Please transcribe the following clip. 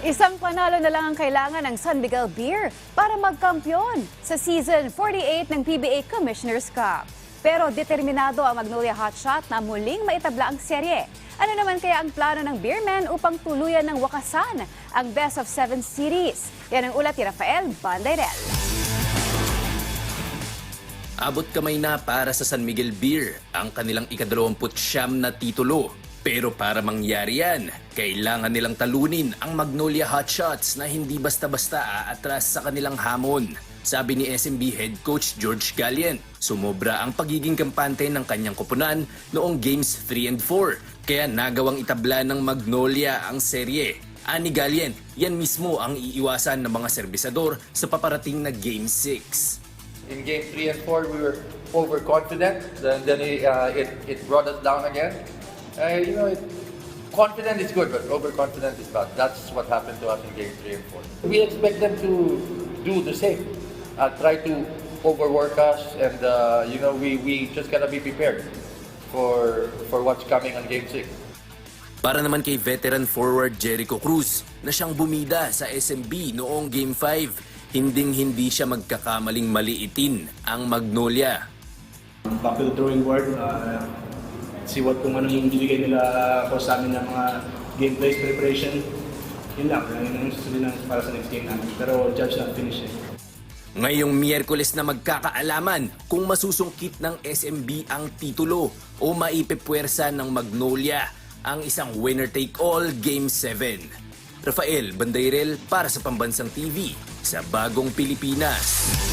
Isang panalo na lang ang kailangan ng San Miguel Beer para magkampiyon sa season 48 ng PBA Commissioner's Cup. Pero determinado ang Magnolia Hotshot na muling maitabla ang serye. Ano naman kaya ang plano ng Beermen upang tuluyan ng wakasan ang Best of Seven Series? Yan ang ulat ni Rafael Bandayrel. Abot kamay na para sa San Miguel Beer ang kanilang ikadalawamput siyam na titulo. Pero para mangyari yan, kailangan nilang talunin ang Magnolia Hotshots na hindi basta-basta aatras sa kanilang hamon. Sabi ni SMB Head Coach George Gallian, sumobra ang pagiging kampante ng kanyang koponan noong Games 3 and 4. Kaya nagawang itabla ng Magnolia ang serye. Ani Gallian, yan mismo ang iiwasan ng mga serbisador sa paparating na Game 6. In game three and four, we were overconfident. Then, then uh, it, it brought us down again. Uh, you know, it, confident is good, but overconfident is bad. That's what happened to us in game three and four. We expect them to do the same. Uh, try to overwork us, and uh, you know, we, we just gotta be prepared for for what's coming on game six. Para naman kay veteran forward Jericho Cruz na siyang bumida sa SMB noong Game 5, hinding-hindi siya magkakamaling maliitin ang Magnolia. back to the drawing board, uh, see what kung ano yung binigay nila ko sa amin ng mga game plays preparation. Yun lang, yun ang susunod lang para sa next game namin. Pero judge lang finish eh. Ngayong Miyerkules na magkakaalaman kung masusungkit ng SMB ang titulo o maipipwersa ng Magnolia ang isang winner-take-all Game 7. Rafael Bandairel para sa Pambansang TV sa Bagong Pilipinas.